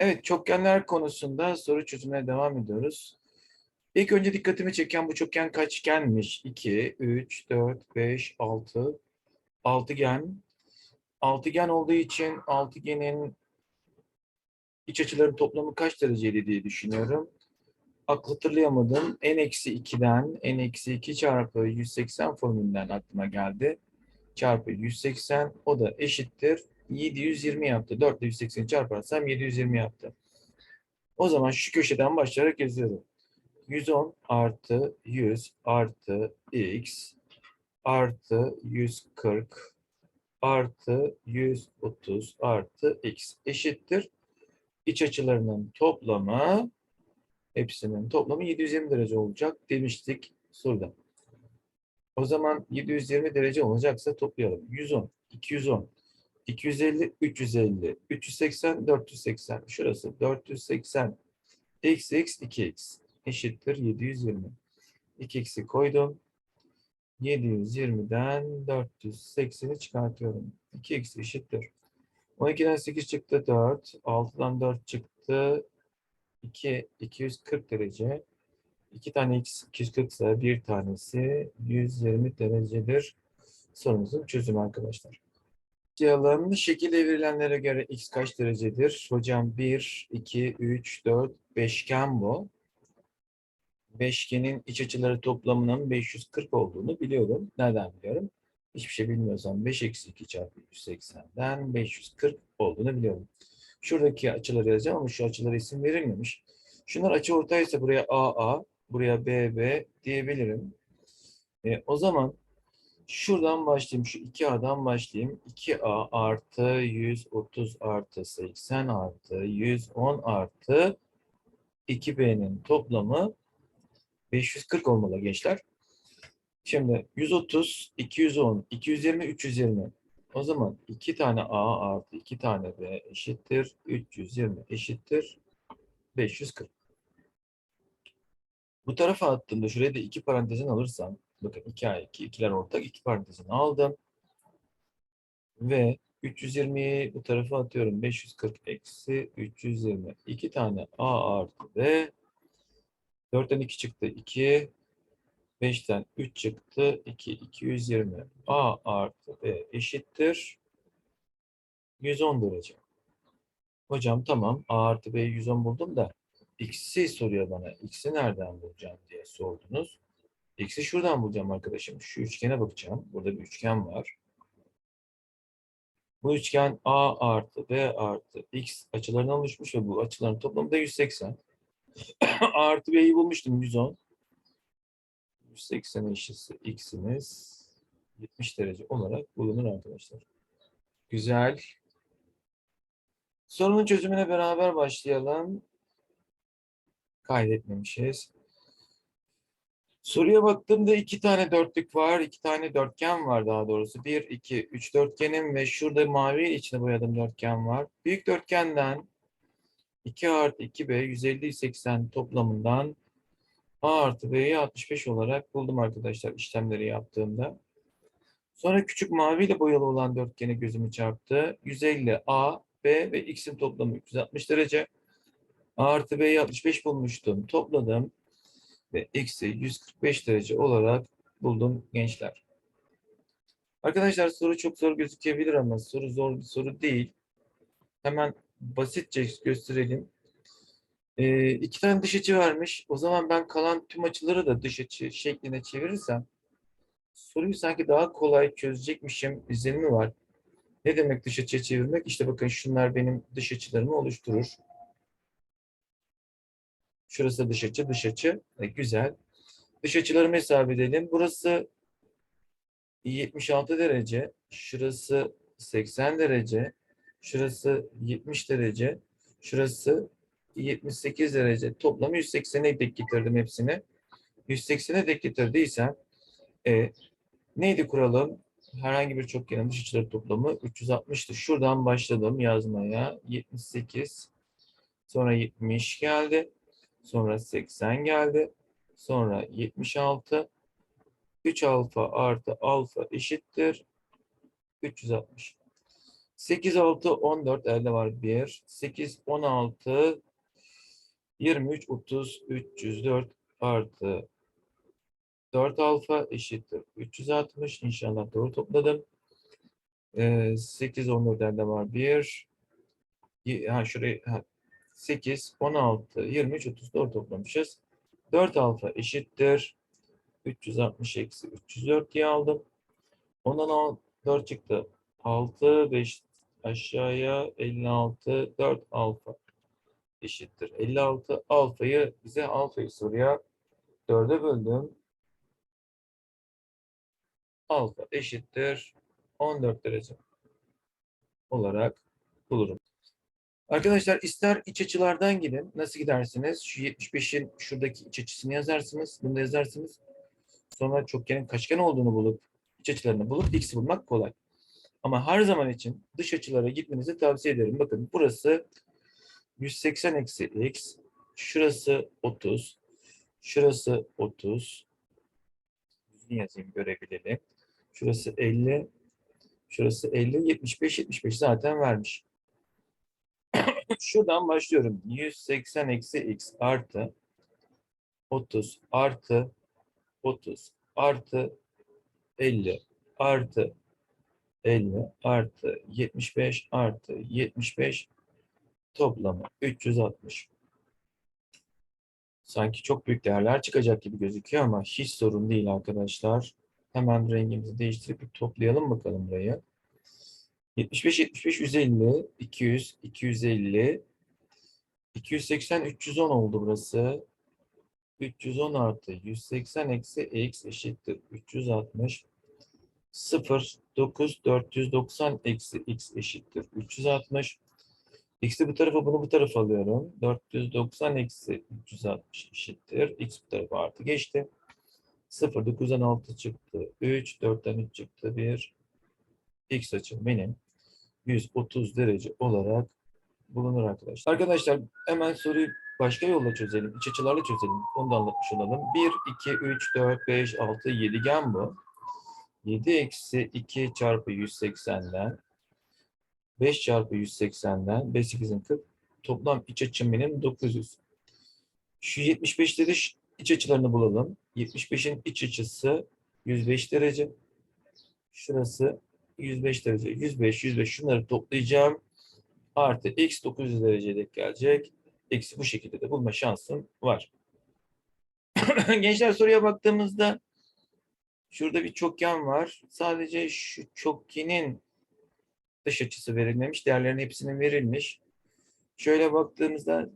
Evet, çokgenler konusunda soru çözümüne devam ediyoruz. İlk önce dikkatimi çeken bu çokgen kaçgenmiş? 2, 3, 4, 5, 6. Altıgen. Altıgen olduğu için altıgenin iç açıların toplamı kaç dereceydi diye düşünüyorum. Aklı hatırlayamadım. n-2'den n-2 çarpı 180 formülünden aklıma geldi. Çarpı 180 o da eşittir 720 yaptı. 4 ile 180'i çarparsam 720 yaptı. O zaman şu köşeden başlayarak yazıyorum. 110 artı 100 artı x artı 140 artı 130 artı x eşittir. İç açılarının toplamı hepsinin toplamı 720 derece olacak demiştik soruda. O zaman 720 derece olacaksa toplayalım. 110, 210, 250, 350, 380, 480. Şurası 480. X, X, 2X eşittir 720. 2X'i koydum. 720'den 480'i çıkartıyorum. 2X eşittir. 12'den 8 çıktı 4. 6'dan 4 çıktı. 2, 240 derece. 2 tane x 240 ise bir tanesi 120 derecedir. Sorumuzun çözümü arkadaşlar. Başlayalım. Şekilde verilenlere göre x kaç derecedir? Hocam 1, 2, 3, 4, beşgen bu. Beşgenin iç açıları toplamının 540 olduğunu biliyorum. Nereden biliyorum? Hiçbir şey bilmiyorsam 5 eksi 2 çarpı 180'den 540 olduğunu biliyorum. Şuradaki açıları yazacağım ama şu açılara isim verilmemiş. Şunlar açı ortaysa buraya AA, buraya BB diyebilirim. E, o zaman şuradan başlayayım, şu 2A'dan başlayayım. 2A artı 130 artı 80 artı 110 artı 2B'nin toplamı 540 olmalı gençler. Şimdi 130, 210, 220, 320. O zaman 2 tane A artı 2 tane B eşittir. 320 eşittir. 540. Bu tarafa attığımda şuraya da 2 parantezin alırsam bakın 2A 2, ikiler ortak 2 parantezini aldım. Ve 320'yi bu tarafa atıyorum. 540 eksi 320. 2 tane A artı B. 4'ten 2 çıktı. 2. 5'ten 3 çıktı. 2. 220. A artı B eşittir. 110 derece. Hocam tamam. A artı B'yi 110 buldum da X'i soruyor bana. X'i nereden bulacağım diye sordunuz. X'i şuradan bulacağım arkadaşım. Şu üçgene bakacağım. Burada bir üçgen var. Bu üçgen A artı B artı X açılarından oluşmuş ve bu açıların toplamı da 180. A artı B'yi bulmuştum 110. 180 eşitse X'imiz 70 derece olarak bulunur arkadaşlar. Güzel. Sorunun çözümüne beraber başlayalım. Kaydetmemişiz. Soruya baktığımda iki tane dörtlük var, iki tane dörtgen var daha doğrusu. Bir, iki, üç dörtgenim ve şurada mavi içine boyadığım dörtgen var. Büyük dörtgenden 2 artı 2b 150 80 toplamından a artı b'yi 65 olarak buldum arkadaşlar işlemleri yaptığımda. Sonra küçük mavi ile boyalı olan dörtgene gözümü çarptı. 150 a, b ve x'in toplamı 360 derece. A artı b'yi 65 bulmuştum. Topladım ve x'i 145 derece olarak buldum gençler. Arkadaşlar soru çok zor gözükebilir ama soru zor bir soru değil. Hemen basitçe gösterelim. Ee, iki tane dış açı vermiş. O zaman ben kalan tüm açıları da dış açı şekline çevirirsem soruyu sanki daha kolay çözecekmişim izlenimi var. Ne demek dış açıya çevirmek? İşte bakın şunlar benim dış açılarımı oluşturur. Şurası dış açı, dış açı. E, güzel. Dış açılarımı hesap edelim. Burası 76 derece. Şurası 80 derece. Şurası 70 derece. Şurası 78 derece. Toplamı 180'e denk getirdim hepsini. 180'e denk getirdiysem e, neydi kuralım? Herhangi bir çokgenin dış açıları toplamı 360'tı. Şuradan başladım yazmaya. 78. Sonra 70 geldi. Sonra 80 geldi. Sonra 76. 3 alfa artı alfa eşittir. 360. 8, 6, 14 elde var 1. 8, 16, 23, 30, 304 artı 4 alfa eşittir. 360 inşallah doğru topladım. Ee, 8, 14 elde var 1. Ha şurayı ha, 8, 16, 23, 34 toplamışız. 4 alfa eşittir. 360 eksi 304 diye aldım. Ondan 4 çıktı. 6, 5 aşağıya 56, 4 alfa eşittir. 56 alfayı bize alfayı soruya 4'e böldüm. Alfa eşittir 14 derece olarak bulurum. Arkadaşlar ister iç açılardan gidin. Nasıl gidersiniz? Şu 75'in şuradaki iç açısını yazarsınız. Bunu da yazarsınız. Sonra çokgenin kaçgen olduğunu bulup iç açılarını bulup x'i bulmak kolay. Ama her zaman için dış açılara gitmenizi tavsiye ederim. Bakın burası 180 eksi x. Şurası 30. Şurası 30. Düzgün yazayım görebilelim. Şurası 50. Şurası 50. 75. 75 zaten vermiş. Şuradan başlıyorum. 180 eksi x artı 30 artı 30 artı 50 artı 50 artı 75 artı 75 toplamı 360. Sanki çok büyük değerler çıkacak gibi gözüküyor ama hiç sorun değil arkadaşlar. Hemen rengimizi değiştirip toplayalım bakalım burayı. 75, 75, 150, 200, 250, 280, 310 oldu burası. 310 artı 180 eksi x eşittir 360. 0, 9, 490 eksi x eşittir 360. X'i bu tarafa bunu bu tarafa alıyorum. 490 eksi 360 eşittir. X bu tarafa artı geçti. 0, 9'dan 6 çıktı. 3, 4'ten 3 çıktı. 1. X açım benim 130 derece olarak bulunur arkadaşlar. Arkadaşlar hemen soruyu başka yolla çözelim. İç açılarla çözelim. Onu da anlatmış olalım. 1, 2, 3, 4, 5, 6, 7 gen bu. 7 eksi 2 çarpı 180'den 5 çarpı 180'den 5, 8'in 40 toplam iç açım benim 900. Şu 75'te de iç açılarını bulalım. 75'in iç açısı 105 derece. Şurası 105 derece. 105, 105 şunları toplayacağım. Artı x 900 dereceye denk gelecek. X'i bu şekilde de bulma şansım var. Gençler soruya baktığımızda şurada bir çokgen var. Sadece şu çokgenin dış açısı verilmemiş. Değerlerin hepsinin verilmiş. Şöyle baktığımızda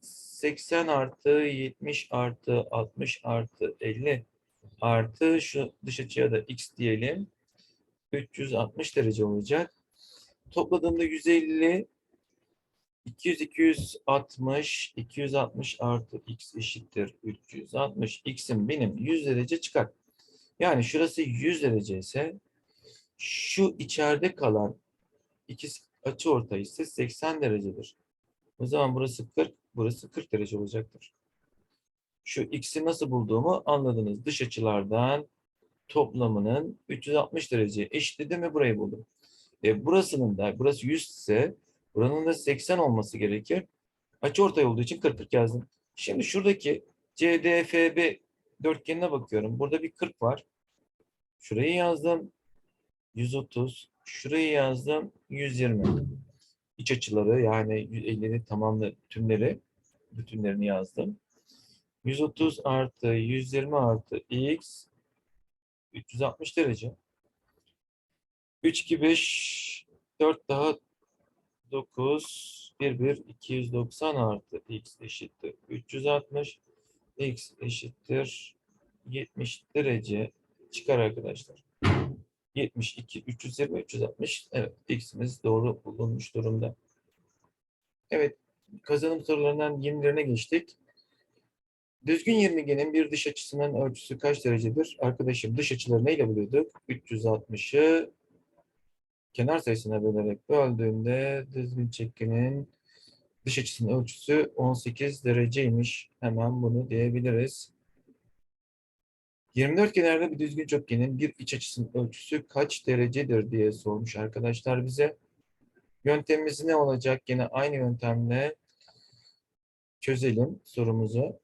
80 artı 70 artı 60 artı 50 artı şu dış açıya da x diyelim. 360 derece olacak. Topladığımda 150 200 260 260 artı x eşittir 360 x'im benim 100 derece çıkar. Yani şurası 100 derece ise şu içeride kalan iki açı ortay ise 80 derecedir. O zaman burası 40, burası 40 derece olacaktır. Şu x'i nasıl bulduğumu anladınız. Dış açılardan toplamının 360 derece eşitledi mi burayı buldum. E, burasının da burası 100 ise buranın da 80 olması gerekir. Açıortay olduğu için 40 40 yazdım. Şimdi şuradaki CDFB dörtgenine bakıyorum. Burada bir 40 var. Şurayı yazdım. 130. Şurayı yazdım. 120. İç açıları yani 150'ni tamamlı tümleri bütünlerini yazdım. 130 artı 120 artı x 360 derece. 3, 2, 5, 4 daha 9, 1, 1, 290 artı x eşittir 360. x eşittir 70 derece çıkar arkadaşlar. 72, 320, 360. Evet, x'imiz doğru bulunmuş durumda. Evet, kazanım sorularından 20'lerine geçtik. Düzgün yirmigenin bir dış açısının ölçüsü kaç derecedir? Arkadaşım dış açıları neyle buluyorduk? 360'ı kenar sayısına bölerek böldüğünde düzgün çekinin dış açısının ölçüsü 18 dereceymiş. Hemen bunu diyebiliriz. 24 kenarda bir düzgün çokgenin bir iç açısının ölçüsü kaç derecedir diye sormuş arkadaşlar bize. Yöntemimiz ne olacak? Yine aynı yöntemle çözelim sorumuzu.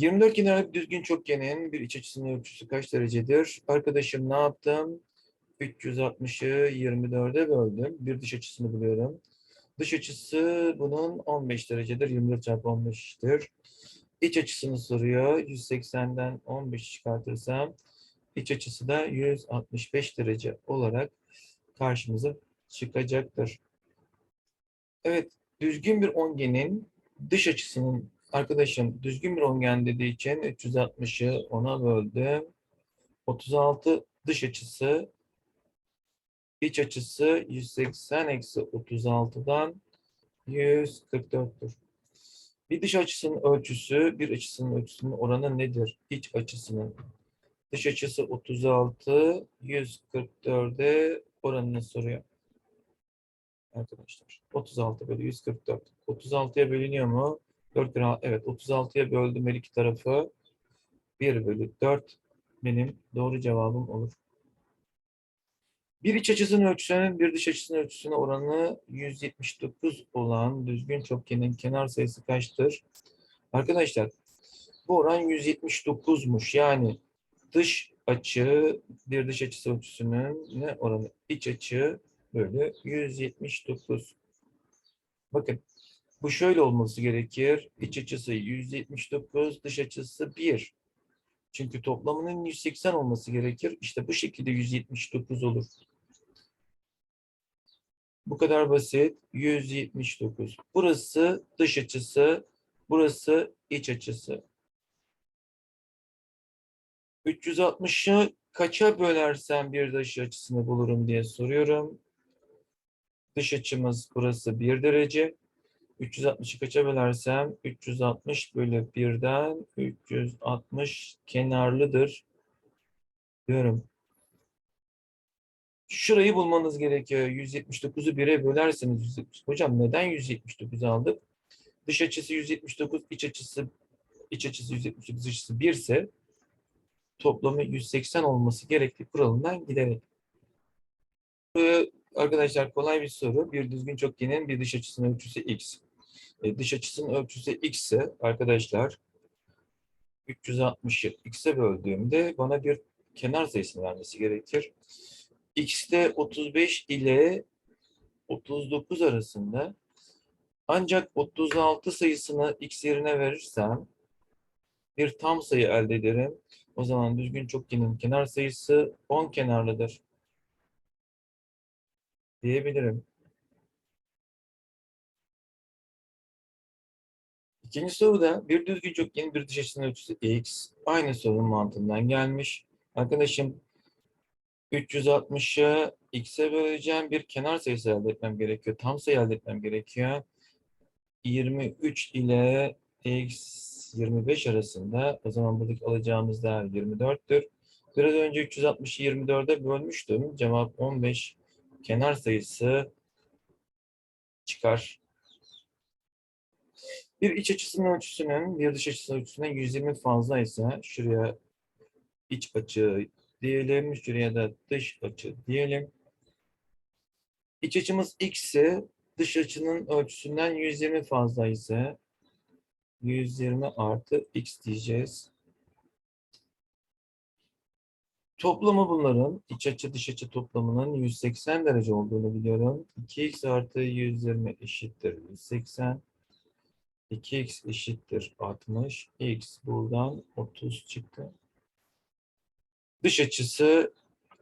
24 kenarlı düzgün çokgenin bir iç açısının ölçüsü kaç derecedir? Arkadaşım ne yaptım? 360'ı 24'e böldüm. Bir dış açısını buluyorum. Dış açısı bunun 15 derecedir. 24 çarpı 15'tir. İç açısını soruyor. 180'den 15 çıkartırsam iç açısı da 165 derece olarak karşımıza çıkacaktır. Evet, düzgün bir ongenin dış açısının arkadaşım düzgün bir ongen dediği için 360'ı 10'a böldüm. 36 dış açısı iç açısı 180 eksi 36'dan 144'tür. Bir dış açısının ölçüsü, bir açısının ölçüsünün oranı nedir? İç açısının. Dış açısı 36, 144'e oranını soruyor. Arkadaşlar. 36 bölü 144. 36'ya bölünüyor mu? 4 lira. Evet 36'ya böldüm her iki tarafı. 1 bölü 4 benim doğru cevabım olur. Bir iç açısının ölçüsünün bir dış açısının ölçüsüne oranı 179 olan düzgün çokgenin kenar sayısı kaçtır? Arkadaşlar bu oran 179'muş. Yani dış açı bir dış açısı ölçüsünün ne oranı? İç açı bölü 179. Bakın bu şöyle olması gerekir. İç açısı 179, dış açısı 1. Çünkü toplamının 180 olması gerekir. İşte bu şekilde 179 olur. Bu kadar basit. 179. Burası dış açısı, burası iç açısı. 360'ı kaça bölersem bir dış açısını bulurum diye soruyorum. Dış açımız burası 1 derece. 360'ı kaça bölersem 360 bölü 1'den 360 kenarlıdır diyorum. Şurayı bulmanız gerekiyor. 179'u 1'e bölerseniz 170. Hocam neden 179 aldık? Dış açısı 179, iç açısı iç açısı 179, dış açısı 1 ise toplamı 180 olması gerektiği kuralından giderek. Arkadaşlar kolay bir soru. Bir düzgün çokgenin bir dış açısının ölçüsü x. E, dış açısının ölçüsü x ise arkadaşlar 360'ı x'e böldüğümde bana bir kenar sayısını vermesi gerekir. x'te 35 ile 39 arasında ancak 36 sayısını x yerine verirsem bir tam sayı elde ederim. O zaman düzgün çokgenin kenar sayısı 10 kenarlıdır diyebilirim. İkinci soruda bir düzgün çokgenin bir dış açısının ölçüsü x. Aynı sorunun mantığından gelmiş. Arkadaşım 360'ı x'e böleceğim bir kenar sayısı elde etmem gerekiyor. Tam sayı elde etmem gerekiyor. 23 ile x 25 arasında o zaman buradaki alacağımız değer 24'tür. Biraz önce 360'ı 24'e bölmüştüm. Cevap 15 kenar sayısı çıkar. Bir iç açısının ölçüsünün bir dış açısının ölçüsünden 120 fazla ise şuraya iç açı diyelim, şuraya da dış açı diyelim. İç açımız x ise dış açının ölçüsünden 120 fazla ise 120 artı x diyeceğiz. Toplamı bunların iç açı dış açı toplamının 180 derece olduğunu biliyorum. 2x artı 120 eşittir 180. 2x eşittir 60. x buradan 30 çıktı. Dış açısı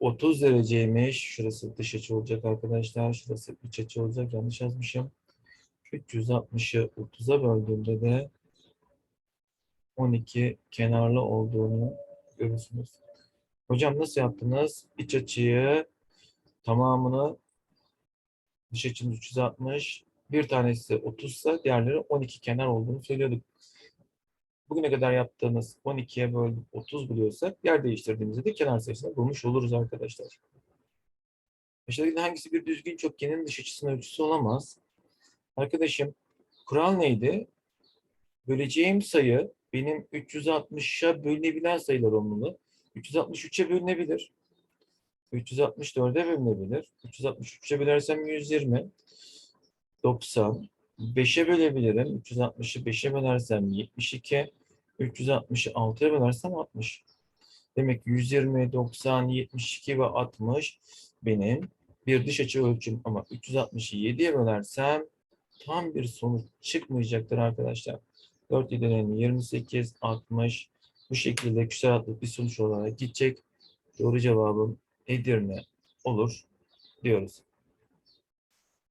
30 dereceymiş. Şurası dış açı olacak arkadaşlar. Şurası iç açı olacak. Yanlış yazmışım. 360'ı 30'a böldüğümde de 12 kenarlı olduğunu görürsünüz. Hocam nasıl yaptınız? İç açıyı tamamını dış açımız 360 bir tanesi 30 ise diğerleri 12 kenar olduğunu söylüyorduk. Bugüne kadar yaptığımız 12'ye böldük 30 buluyorsak yer değiştirdiğimizde de kenar sayısını bulmuş oluruz arkadaşlar. Aşağıdaki hangisi bir düzgün çokgenin dış açısının ölçüsü olamaz? Arkadaşım kural neydi? Böleceğim sayı benim 360'a bölünebilen sayılar olmalı. 363'e bölünebilir. 364'e bölünebilir. 363'e bölersem 120. 90. 5'e bölebilirim. 360'ı 5'e bölersem 72. 360'ı 6'ya bölersem 60. Demek ki 120, 90, 72 ve 60 benim bir dış açı ölçüm ama 360'ı 7'ye bölersem tam bir sonuç çıkmayacaktır arkadaşlar. 4 7'nin 28, 60 bu şekilde küsuratlı bir sonuç olarak gidecek. Doğru cevabım Edirne olur diyoruz.